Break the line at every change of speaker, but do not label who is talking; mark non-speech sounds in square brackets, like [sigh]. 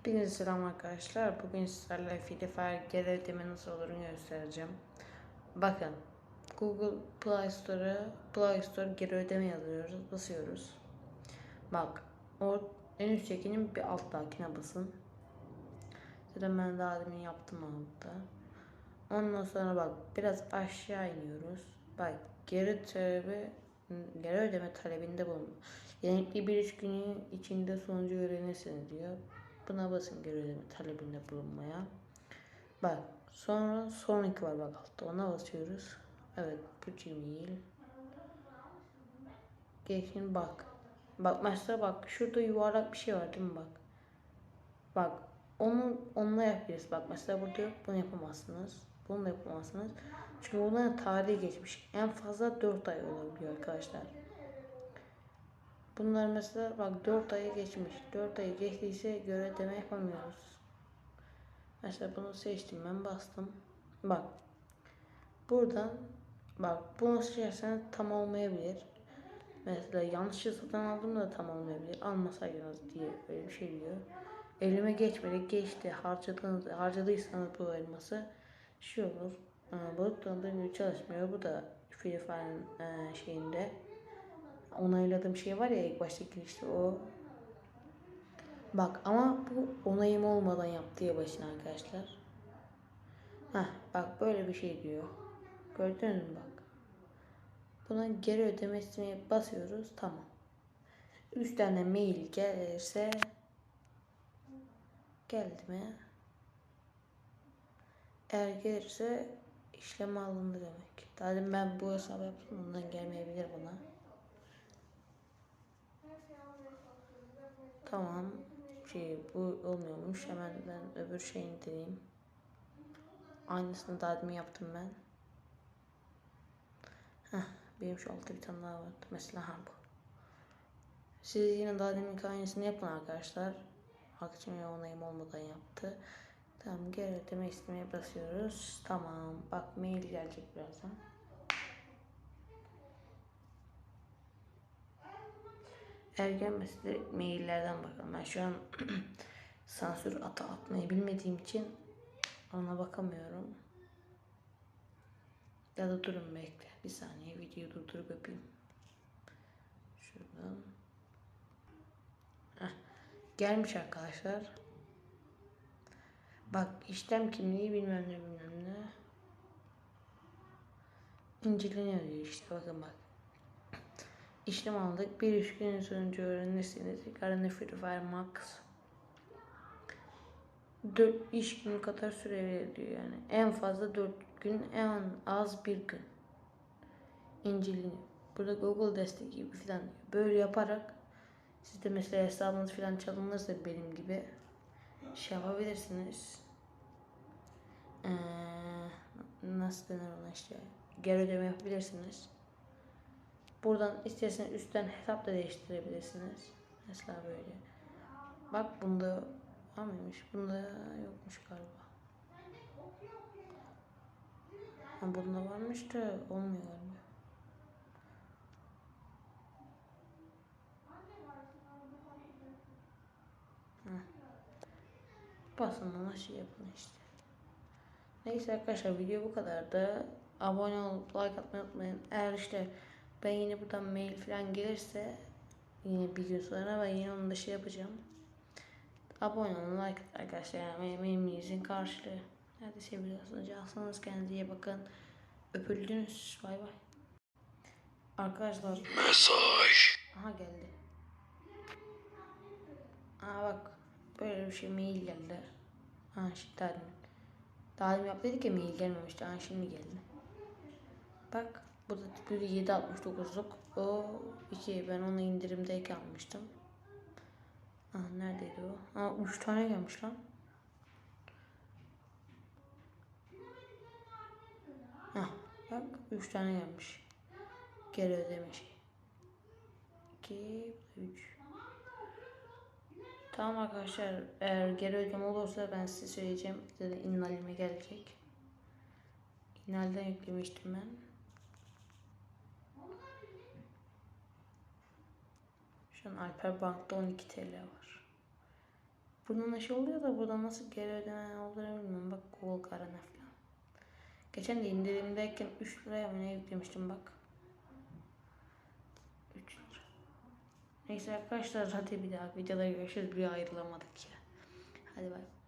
Hepinize selam arkadaşlar. Bugün sizlerle Fire geri ödeme nasıl olduğunu göstereceğim. Bakın Google Play Store'a Play Store geri ödeme yazıyoruz. Basıyoruz. Bak o en üsttekinin bir alttakine basın. Zaten ben daha demin yaptım altta. Ondan sonra bak biraz aşağı iniyoruz. Bak geri talebi geri ödeme talebinde bulun. Yenilikli bir iş günü içinde sonucu öğrenirsiniz diyor. Buna basın ödeme talebinde bulunmaya. Bak sonra sonraki var bak altta ona basıyoruz. Evet bu Gmail. Geçin bak. Bak mesela bak şurada yuvarlak bir şey var değil mi bak. Bak onu onunla yapıyoruz. Bak mesela burada yok bunu yapamazsınız. Bunu da yapamazsınız. Çünkü bunların tarihi geçmiş. En fazla 4 ay olabiliyor arkadaşlar. Bunlar mesela bak 4 ayı geçmiş. 4 ayı geçtiyse göre ödeme yapamıyoruz. Mesela bunu seçtim ben bastım. Bak. Buradan bak bunu seçersen tam olmayabilir. Mesela yanlışlıkla satın aldım da tam olmayabilir. Almasaydınız diye böyle bir şey diyor. Elime geçmedi. Geçti. Harcadınız, harcadıysanız bu elması şey olur. E, balık dondurma gibi çalışmıyor. Bu da Free Fire'ın e, şeyinde onayladığım şey var ya ilk başta girişte o. Bak ama bu onayım olmadan yaptığı başına arkadaşlar. Heh, bak böyle bir şey diyor. Gördünüz mü bak. Buna geri ödemesini basıyoruz. Tamam. Üstten de mail gelirse geldi mi? Eğer gelirse işlem alındı demek. Daha ben bu hesabı yaptım ondan gelmeyebilir bana. Tamam. Şey bu olmuyormuş. Hemen ben öbür şeyini deneyeyim. Aynısını daha demin yaptım ben. Heh, benim şu altta bir tane daha vardı. Mesela ha bu. Siz yine daha demin aynısını yapın arkadaşlar. Akçem onayım olmadan yaptı. Tamam geri ödeme istemeye basıyoruz. Tamam. Bak mail gelecek birazdan. Eğer gelmesi direkt maillerden bakalım. Ben şu an [clears throat] sansür ata atmayı bilmediğim için ona bakamıyorum. Ya da durun bekle. Bir saniye videoyu durdurup yapayım. Şuradan. Heh. Gelmiş arkadaşlar. Bak işlem kimliği bilmem ne bilmem ne. İnceleniyor diyor işte bakın bak. İşlem aldık. Bir üç gün sonucu Free Fire Max. 4 iş günü kadar süre veriliyor yani. En fazla 4 gün, en az bir gün. İnceleniyor. Burada Google destek gibi diyor. Böyle yaparak siz de mesela hesabınız falan çalınırsa benim gibi şey yapabilirsiniz. Ee, nasıl denir ona işte geri ödeme yapabilirsiniz. Buradan isterseniz üstten hesap da değiştirebilirsiniz. Mesela böyle. Bak bunda var mıymış? Bunda yokmuş galiba. Ha, bunda varmış da olmuyor galiba. Basın ona şey yapın işte. Neyse arkadaşlar video bu kadar da abone olup like atmayı unutmayın. Eğer işte ben yine buradan mail falan gelirse yine bir gün sonra ben yine onu da şey yapacağım. Abone olun like arkadaşlar yani emeğimizin karşılığı. Hadi seviyorsunuz. Cansanız kendinize iyi bakın. Öpüldünüz. Bay bay. Arkadaşlar.
Mesaj.
Aha geldi. Aa bak. Böyle bir şey mail geldi. Ha şimdi daha demin. Daha demin yaptıydık ya mail gelmemişti. Ha şimdi geldi. Bak. Burada bir 7.69'luk. O 2 ben onu indirimdeyken almıştım. Ah neredeydi o? Aa 3 tane gelmiş lan. Hah bak 3 tane gelmiş. Geri ödeme şey. 2 3 Tamam arkadaşlar eğer geri ödeme olursa ben size söyleyeceğim. Zaten inalime gelecek. İnalden yüklemiştim ben. Şu an Alper Bank'ta 12 TL var. Buradan da şey oluyor da buradan nasıl geri ödeme olduğunu bilmiyorum. Bak Google Karana falan. Geçen de indirimdeyken 3 liraya mı ne yüklemiştim bak. 3 lira. Neyse arkadaşlar hadi bir daha videoda görüşürüz. Bir ayrılamadık ya. Hadi bay.